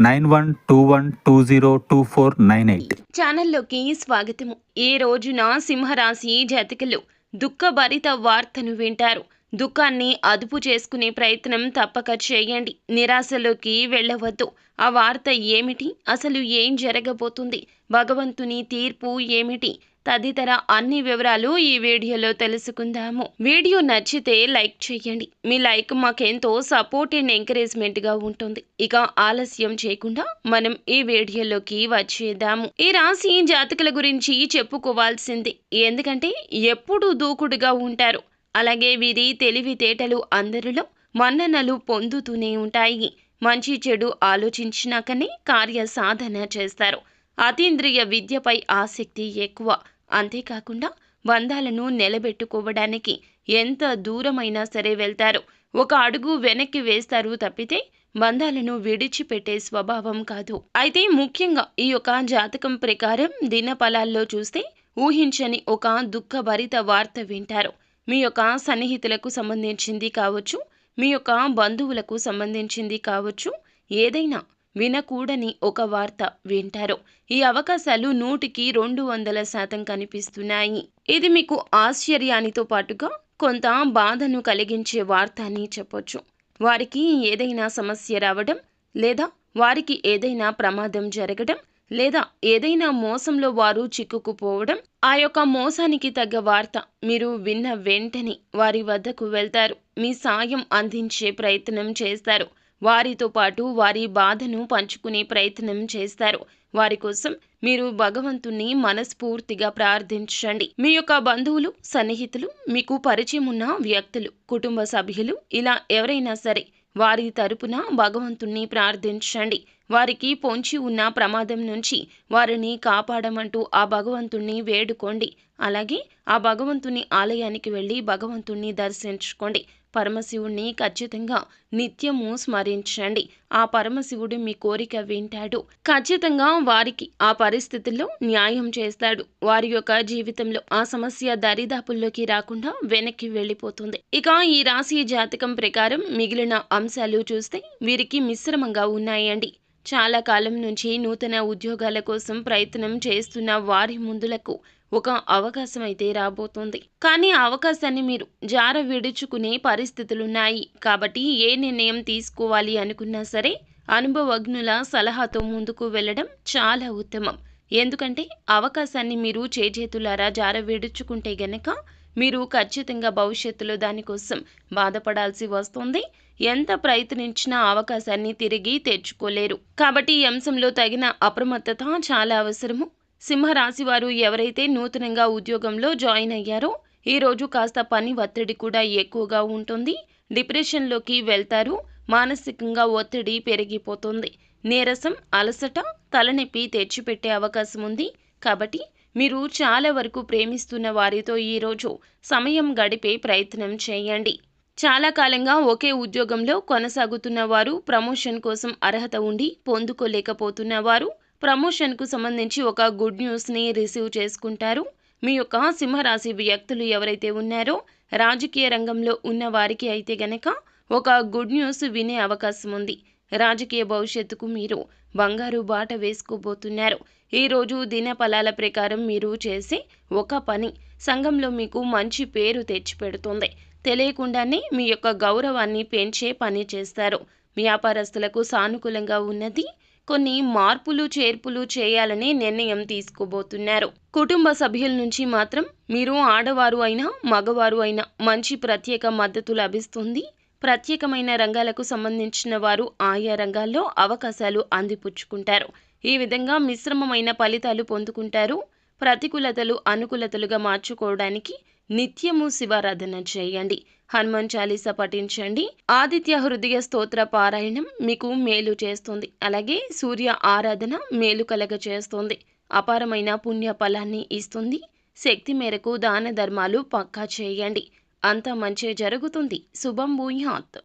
nine one two one two zero two four nine eight. ఛానల్లోకి స్వాగతము. ఈ రోజున సింహరాశి జాతకులు దుఃఖభరిత వార్తను వింటారు. దుఃఖాన్ని అదుపు చేసుకునే ప్రయత్నం తప్పక చేయండి. నిరాశలోకి వెళ్ళవద్దు. ఆ వార్త ఏమిటి? అసలు ఏం జరగబోతుంది? భగవంతుని తీర్పు ఏమిటి? తదితర అన్ని వివరాలు ఈ వీడియోలో తెలుసుకుందాము. వీడియో నచ్చితే లైక్ చేయండి. మీ లైక్ మాకెంతో సపోర్ట్ అండ్ ఎంకరేజ్మెంట్గా ఉంటుంది. ఇక ఆలస్యం చేయకుండా మనం ఈ వీడియోలోకి వచ్చేద్దాము. ఈ రాశి జాతకుల గురించి చెప్పుకోవాల్సింది. ఎందుకంటే ఎప్పుడు దూకుడుగా ఉంటారు. అలాగే వీరి తెలివితేటలు అందరిలో మన్ననలు పొందుతూనే ఉంటాయి. మంచి చెడు ఆలోచించినాకనే కార్య సాధన చేస్తారు. అతీంద్రియ విద్యపై ఆసక్తి ఎక్కువ. అంతేకాకుండా బంధాలను నిలబెట్టుకోవడానికి ఎంత దూరమైనా సరే వెళ్తారు. ఒక అడుగు వెనక్కి వేస్తారు తప్పితే బంధాలను విడిచిపెట్టే స్వభావం కాదు. అయితే ముఖ్యంగా ఈ యొక్క జాతకం ప్రకారం దినఫలాల్లో చూస్తే ఊహించని ఒక దుఃఖభరిత వార్త వింటారు. మీ యొక్క సన్నిహితులకు సంబంధించింది కావచ్చు మీ యొక్క బంధువులకు సంబంధించింది కావచ్చు ఏదైనా వినకూడని ఒక వార్త వింటారు. ఈ అవకాశాలు నూటికి రెండు వందల శాతం కనిపిస్తున్నాయి. ఇది మీకు ఆశ్చర్యానితో పాటుగా కొంత బాధను కలిగించే వార్త అని చెప్పొచ్చు. వారికి ఏదైనా సమస్య రావడం లేదా వారికి ఏదైనా ప్రమాదం జరగడం లేదా ఏదైనా మోసంలో వారు చిక్కుకుపోవడం ఆ యొక్క మోసానికి తగ్గ వార్త మీరు విన్న వెంటనే వారి వద్దకు వెళ్తారు. మీ సాయం అందించే ప్రయత్నం చేస్తారు. వారితో పాటు వారి బాధను పంచుకునే ప్రయత్నం చేస్తారు. వారి కోసం మీరు భగవంతుణ్ణి మనస్ఫూర్తిగా ప్రార్థించండి. మీ యొక్క బంధువులు సన్నిహితులు మీకు పరిచయం ఉన్న వ్యక్తులు కుటుంబ సభ్యులు ఇలా ఎవరైనా సరే వారి తరపున భగవంతుణ్ణి ప్రార్థించండి. వారికి పొంచి ఉన్న ప్రమాదం నుంచి వారిని కాపాడమంటూ ఆ భగవంతుణ్ణి వేడుకోండి. అలాగే ఆ భగవంతుని ఆలయానికి వెళ్ళి భగవంతుణ్ణి దర్శించుకోండి. పరమశివుణ్ణి ఖచ్చితంగా నిత్యము స్మరించండి. ఆ పరమశివుడు మీ కోరిక వింటాడు. ఖచ్చితంగా వారికి ఆ పరిస్థితుల్లో న్యాయం చేస్తాడు. వారి యొక్క జీవితంలో ఆ సమస్య దరిదాపుల్లోకి రాకుండా వెనక్కి వెళ్ళిపోతుంది. ఇక ఈ రాశి జాతకం ప్రకారం మిగిలిన అంశాలు చూస్తే వీరికి మిశ్రమంగా ఉన్నాయండి. చాలా కాలం నుంచి నూతన ఉద్యోగాల కోసం ప్రయత్నం చేస్తున్న వారి ముందులకు ఒక అవకాశం అయితే రాబోతోంది. కానీ ఆ అవకాశాన్ని మీరు జార విడుచుకునే పరిస్థితులున్నాయి. కాబట్టి ఏ నిర్ణయం తీసుకోవాలి అనుకున్నా సరే అనుభవజ్ఞుల సలహాతో ముందుకు వెళ్ళడం చాలా ఉత్తమం. ఎందుకంటే అవకాశాన్ని మీరు చేజేతులారా జార విడుచుకుంటే గనక మీరు ఖచ్చితంగా భవిష్యత్తులో దానికోసం బాధపడాల్సి వస్తుంది. ఎంత ప్రయత్నించినా అవకాశాన్ని తిరిగి తెచ్చుకోలేరు. కాబట్టి ఈ అంశంలో తగిన అప్రమత్తత చాలా అవసరము. సింహరాశి వారు ఎవరైతే నూతనంగా ఉద్యోగంలో జాయిన్ అయ్యారో ఈరోజు కాస్త పని ఒత్తిడి కూడా ఎక్కువగా ఉంటుంది. డిప్రెషన్లోకి వెళ్తారు. మానసికంగా ఒత్తిడి పెరిగిపోతుంది. నీరసం అలసట తలనొప్పి తెచ్చిపెట్టే అవకాశం ఉంది కాబట్టి మీరు చాలా వరకు ప్రేమిస్తున్న వారితో ఈరోజు సమయం గడిపే ప్రయత్నం చేయండి. చాలా కాలంగా ఒకే ఉద్యోగంలో కొనసాగుతున్న వారు ప్రమోషన్ కోసం అర్హత ఉండి పొందుకోలేకపోతున్న వారు ప్రమోషన్కు సంబంధించి ఒక గుడ్ న్యూస్ని రిసీవ్ చేసుకుంటారు. మీ యొక్క సింహరాశి వ్యక్తులు ఎవరైతే ఉన్నారో రాజకీయ రంగంలో ఉన్న వారికి అయితే గనక ఒక గుడ్ న్యూస్ వినే అవకాశం ఉంది. రాజకీయ భవిష్యత్తుకు మీరు బంగారు బాట వేసుకోబోతున్నారు. ఈరోజు దినఫలాల ప్రకారం మీరు చేసే ఒక పని సంఘంలో మీకు మంచి పేరు తెచ్చిపెడుతుంది తెలియకుండానే మీ యొక్క గౌరవాన్ని పెంచే పని చేస్తారు. వ్యాపారస్తులకు సానుకూలంగా ఉన్నది కొన్ని మార్పులు చేర్పులు చేయాలనే నిర్ణయం తీసుకోబోతున్నారు. కుటుంబ సభ్యుల నుంచి మాత్రం మీరు ఆడవారు అయినా మగవారు అయినా మంచి ప్రత్యేక మద్దతు లభిస్తుంది. ప్రత్యేకమైన రంగాలకు సంబంధించిన వారు ఆయా రంగాల్లో అవకాశాలు అందిపుచ్చుకుంటారు. ఈ విధంగా మిశ్రమమైన ఫలితాలు పొందుకుంటారు. ప్రతికూలతలు అనుకూలతలుగా మార్చుకోవడానికి నిత్యము శివారాధన చేయండి. హనుమాన్ చాలీస పఠించండి. ఆదిత్య హృదయ స్తోత్ర పారాయణం మీకు మేలు చేస్తుంది. అలాగే సూర్య ఆరాధన మేలు కలగ చేస్తుంది. అపారమైన పుణ్య ఫలాన్ని ఇస్తుంది. శక్తి మేరకు దాన ధర్మాలు పక్కా చేయండి. అంతా మంచి జరుగుతుంది. శుభం భూయాత్.